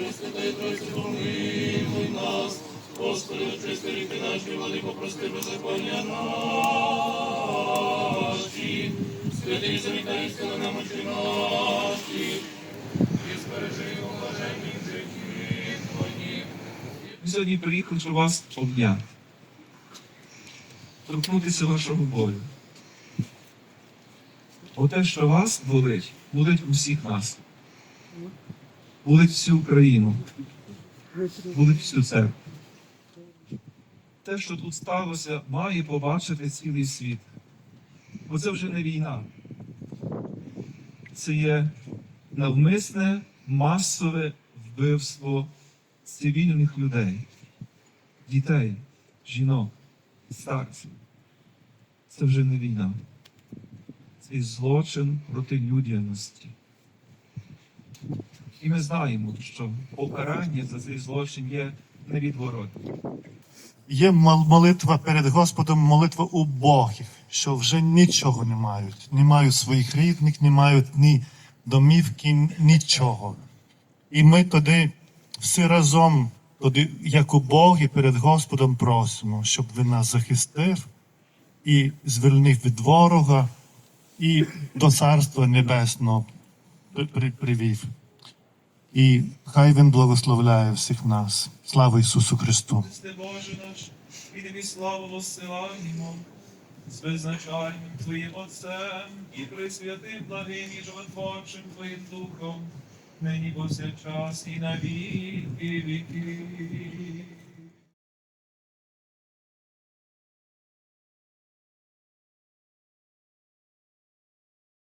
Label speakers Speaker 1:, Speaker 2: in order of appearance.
Speaker 1: Пресвятої Тройці, помилуй нас. Господи, очисти ріки наші, влади, попрости беззаконня наші. Святий завітай, істина нам очі наші. І збережи у блаженній житті Твоїм.
Speaker 2: Ми сьогодні приїхали до вас одня. Торкнутися вашого болю. Оте, що вас болить, болить усіх нас. Болить всю Україну. Болить всю церкву. Те, що тут сталося, має побачити цілий світ. Бо це вже не війна. Це є навмисне масове вбивство цивільних людей, дітей, жінок, старців. Це вже не війна. Це злочин проти людяності. І ми знаємо, що покарання за цей злочин є невідворотним.
Speaker 3: Є молитва перед Господом, молитва убогих, що вже нічого не мають. Не мають своїх рідних, не мають ні домівки, нічого. І ми тоді всі разом, тоді, як убогі, перед Господом просимо, щоб Він нас захистив і звільнив від ворога, і до Царства Небесного при- при- привів. І хай Він благословляє всіх нас. Слава Ісусу Христу!
Speaker 2: Боже наш, і тобі славу воссилаємо, з беззначальним Твоїм Отцем і присвятим благим і животворчим Твоїм Духом, нині повсякчас і на віки віки.